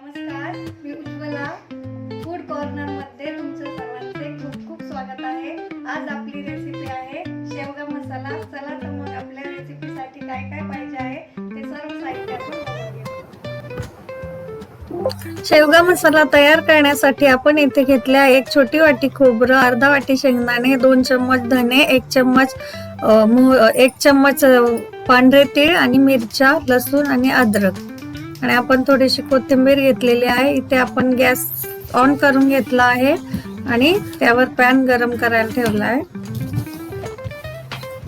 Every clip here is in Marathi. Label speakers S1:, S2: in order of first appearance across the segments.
S1: नमस्कार मी उज्ज्वला. फूड कॉर्नरमध्ये तुमचं सर्वांचे खूप खूप स्वागत आहे. आज आपली रेसिपी आहे शेवगा मसाला. चला तर मग आपल्या रेसिपीसाठी काय काय पाहिजे आहे ते सर्व साहित्य शेवगा मसाला तयार करण्यासाठी आपण येथे घेतल्या एक छोटी वाटी खोबरं अर्धा वाटी शेंगदाणे दोन चम्मच धने एक चम्मच एक चम्मच पांढरे तीळ आणि मिरच्या लसूण आणि अद्रक. आणि आपण थोडीशी कोथिंबीर घेतलेली आहे. इथे आपण गॅस ऑन करून घेतला आहे आणि त्यावर पॅन गरम करायला ठेवला आहे.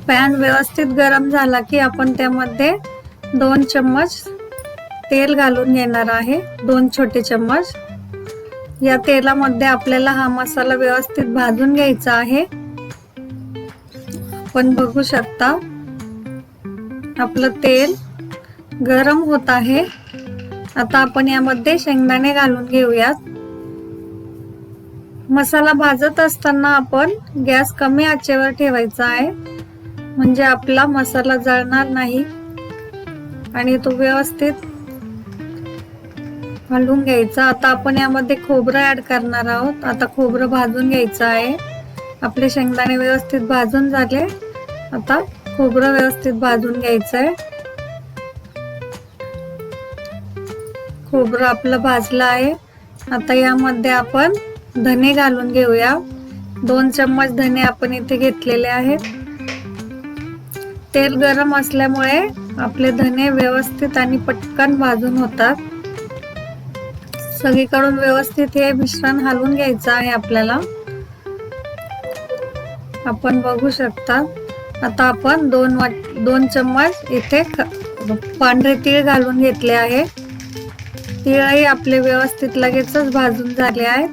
S1: पॅन व्यवस्थित गरम झाला की आपण त्यामध्ये दोन चम्मच तेल घालून घेणार आहे. दोन छोटे चम्मच. या तेलामध्ये आपल्याला हा मसाला व्यवस्थित भाजून घ्यायचा आहे. आपण बघू शकता आपलं तेल गरम होत आहे. आता आपण यामध्ये शेंगदाणे घालून घेऊयात. मसाला भाजत असताना आपण गॅस कमी आचेवर ठेवायचा आहे. म्हणजे आपला मसाला जळणार नाही. आणि तो व्यवस्थित घालून घ्यायचा. आता आपण यामध्ये खोबरं ऍड करणार आहोत. आता खोबरं भाजून घ्यायचं आहे. आपले शेंगदाणे व्यवस्थित भाजून झाले. आता खोबरं व्यवस्थित भाजून घ्यायचं आहे. खोबरं आपलं भाजलं आहे. आता यामध्ये आपण धने घालून घेऊया. दोन चम्मच धने आपण इथे घेतलेले आहेत तेल गरम असल्यामुळे आपले धने व्यवस्थित आणि पटकन भाजून होतात. सगळीकडून व्यवस्थित हे मिश्रण हलवून घ्यायचं आहे आपल्याला. आपण बघू शकता. आता आपण दोन वाट दोन चम्मच इथे पांढरे तीळ घालून घेतले आहे. तिळही आपले व्यवस्थित लगेचच भाजून झाले आहेत.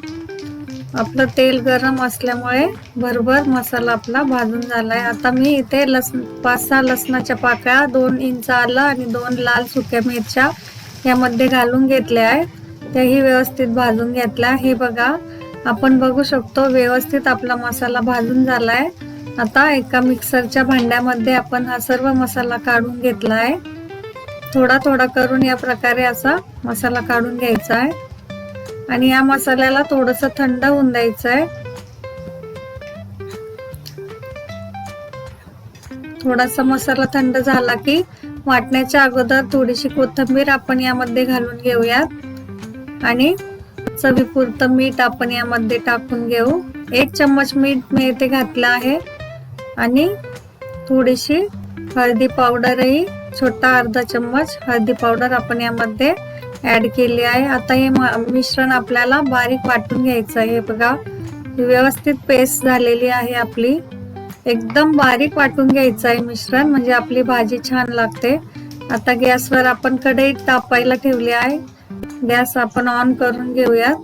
S1: आपलं तेल गरम असल्यामुळे भरभर मसाला आपला भाजून झालाय. आता मी इथे लसण पाच सहा लसणाच्या पाकळ्या दोन इंच आलं आणि दोन लाल सुक्या मिरच्या यामध्ये घालून घेतल्या आहे त्याही व्यवस्थित भाजून घेतल्या. हे बघा आपण बघू शकतो व्यवस्थित आपला मसाला भाजून झाला आहे आता एका मिक्सरच्या भांड्यामध्ये आपण हा सर्व मसाला काढून घेतला आहे थोडा थोडा करून या प्रकारे असा मसाला काढून घ्यायचा आहे. आणि या मसाल्याला थोडस थंड होऊन द्यायचं आहे. थोडासा मसाला थंड झाला की वाटण्याच्या अगोदर थोडीशी कोथिंबीर आपण यामध्ये घालून घेऊयात. आणि चवीपुरतं मीठ आपण यामध्ये टाकून घेऊ. एक चम्मच मीठ मी इथे घातलं आहे. आणि थोडीशी हळदी पावडरही छोटा अर्धा चम्मच हळदी पावडर आपण यामध्ये ऍड केली आहे. आता हे मिश्रण आपल्याला बारीक वाटून घ्यायचं आहे. हे बघा व्यवस्थित पेस्ट झालेली आहे आपली. एकदम बारीक वाटून घ्यायचं आहे मिश्रण म्हणजे आपली भाजी छान लागते. आता गॅसवर आपण कढईत तापायला ठेवली आहे. गॅस आपण ऑन करून घेऊयात.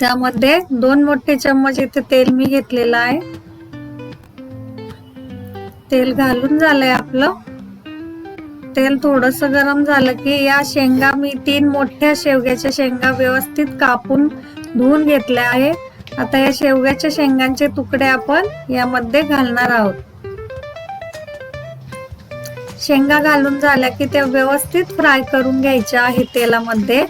S1: त्यामध्ये दोन मोठे चम्मच इथे तेल मी घेतलेलं आहे. तेल घालून झालंय आपलं. तेल थोडस गरम झालं की या शेंगा मी तीन मोठ्या शेवग्याच्या शेंगा व्यवस्थित कापून धुवून घेतल्या आहे. आता या शेवग्याच्या शेंगांचे तुकडे आपण यामध्ये घालणार आहोत. शेंगा घालून झाल्या की त्या व्यवस्थित फ्राय करून घ्यायच्या आहे तेलामध्ये.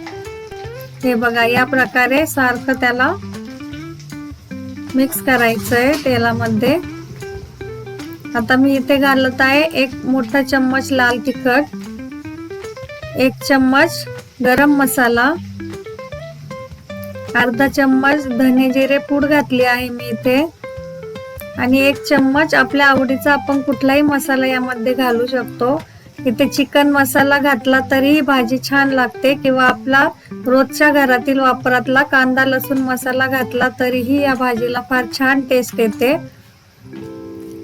S1: हे बघा या प्रकारे सारखं त्याला मिक्स करायचंय तेलामध्ये. आता मी इथे घालत आहे एक मोठा चम्मच लाल तिखट एक चम्मच गरम मसाला अर्धा चम्मच धने जिरे पूड घातली आहे मी इथे आणि एक चम्मच आपल्या आवडीचा आपण कुठलाही मसाला यामध्ये घालू शकतो. इथे चिकन मसाला घातला तरीही भाजी छान लागते किंवा आपला रोजच्या घरातील वापरातला कांदा लसूण मसाला घातला तरीही या भाजीला फार छान टेस्ट येते.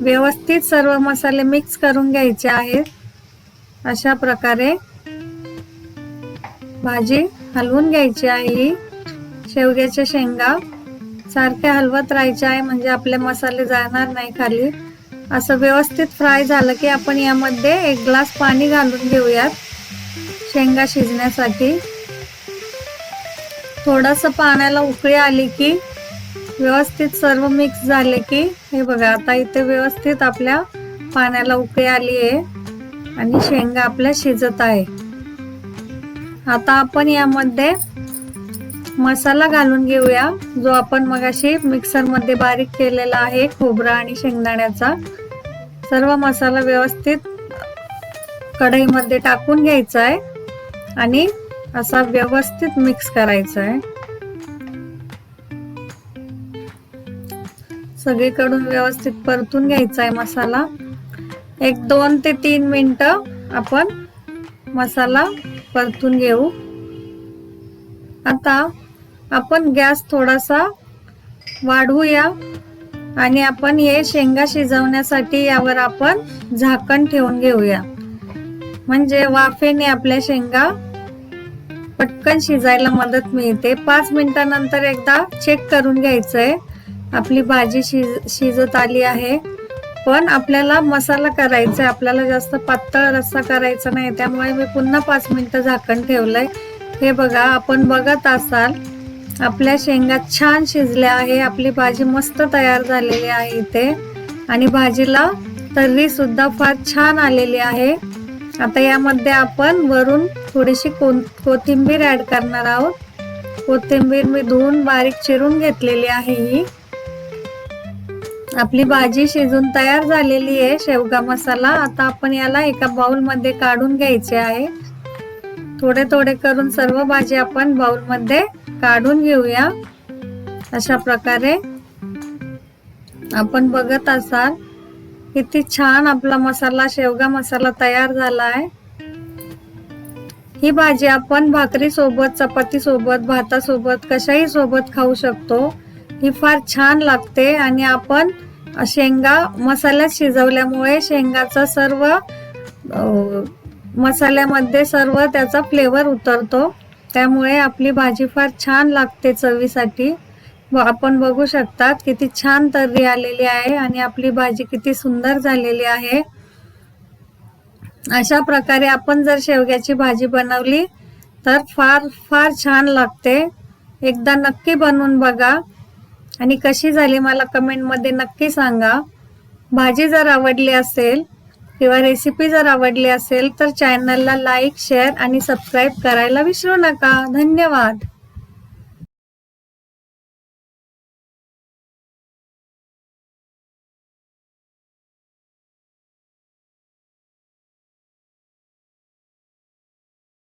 S1: व्यवस्थित सर्व मसाले मिक्स करून घ्यायचे आहेत. अशा प्रकारे भाजी हलवून घ्यायची आहे. ही शेवग्याच्या शेंगा सारख्या हलवत राहायचे आहे म्हणजे आपले मसाले जाणार नाही खाली. असं व्यवस्थित फ्राय झालं की आपण यामध्ये एक ग्लास पाणी घालून घेऊयात. शेंगा शिजण्यासाठी. थोडस पाण्याला उकळी आली की व्यवस्थित सर्व मिक्स झाले की हे बघा आता इथे व्यवस्थित आपल्या पाण्याला उकळी आली आहे आणि शेंगा आपल्या शिजत आहे. आता आपण यामध्ये मसाला घालून घेऊया जो आपण मगाशी मिक्सरमध्ये बारीक केलेला आहे खोबरा आणि शेंगदाण्याचा. सर्व मसाला व्यवस्थित कढईमध्ये टाकून घ्यायचा आहे आणि असा व्यवस्थित मिक्स करायचा आहे. सगळीकडून व्यवस्थित परतून घ्यायचा आहे मसाला. एक दोन ते तीन मिनिटं आपण मसाला परतून घेऊ. आता आपण गॅस थोडासा वाढवूया आणि आपण हे शेंगा शिजवण्यासाठी यावर आपण झाकण ठेवून घेऊया. म्हणजे वाफेने आपल्या शेंगा पटकन शिजायला मदत मिळते. पाच मिनिटानंतर एकदा चेक करून घ्यायचंय. आपली भाजी शिज शिजत आली आहे. पण आपल्याला मसाला करायचा आहे. आपल्याला जास्त पातळ रस्सा करायचा नाही. त्यामुळे मी पुन्हा पाच मिनटं झाकण ठेवलंय. हे बघा आपण बघत असाल आपल्या शेंगा छान शिजल्या आहे. आपली भाजी मस्त तयार झालेली आहे इथे. आणि भाजीला तर्री सुद्धा फार छान आलेली आहे. आता यामध्ये आपण वरून थोडीशी को कोथिंबीर ऍड करणार आहोत. कोथिंबीर मी धुवून बारीक चिरून घेतलेली आहे ही. आपली भाजी शिजून तयार झालेली आहे शेवगा मसाला. आता आपण याला एका बाउलमध्ये काढून घ्यायचे आहे. थोडे थोडे करून सर्व भाजी आपण बाउलमध्ये काढून घेऊया. अशा प्रकारे आपण बघत असाल किती छान आपला मसाला शेवगा मसाला तयार झाला आहे. ही भाजी आपण भाकरी सोबत चपाती सोबत भातासोबत कशाही सोबत खाऊ शकतो. ही फार छान लागते आणि आपण शेंगा मसाल्यात शिजवल्यामुळे शेंगाचा सर्व मसाल्यामध्ये सर्व त्याचा फ्लेवर उतरतो. त्यामुळे आपली भाजी फार छान लागते चवीसाठी. व आपण बघू शकतात किती छान तर्री आलेली आहे आणि आपली भाजी किती सुंदर झालेली आहे. अशा प्रकारे आपण जर शेवग्याची भाजी बनवली तर फार फार छान लागते. एकदा नक्की बनवून बघा. आणि कशी झाली मला कमेंटमध्ये नक्की सांगा. भाजी जर आवडली असेल किंवा रेसिपी जर आवडली असेल तर चॅनलला लाईक शेअर आणि सबस्क्राईब करायला विसरू नका. धन्यवाद.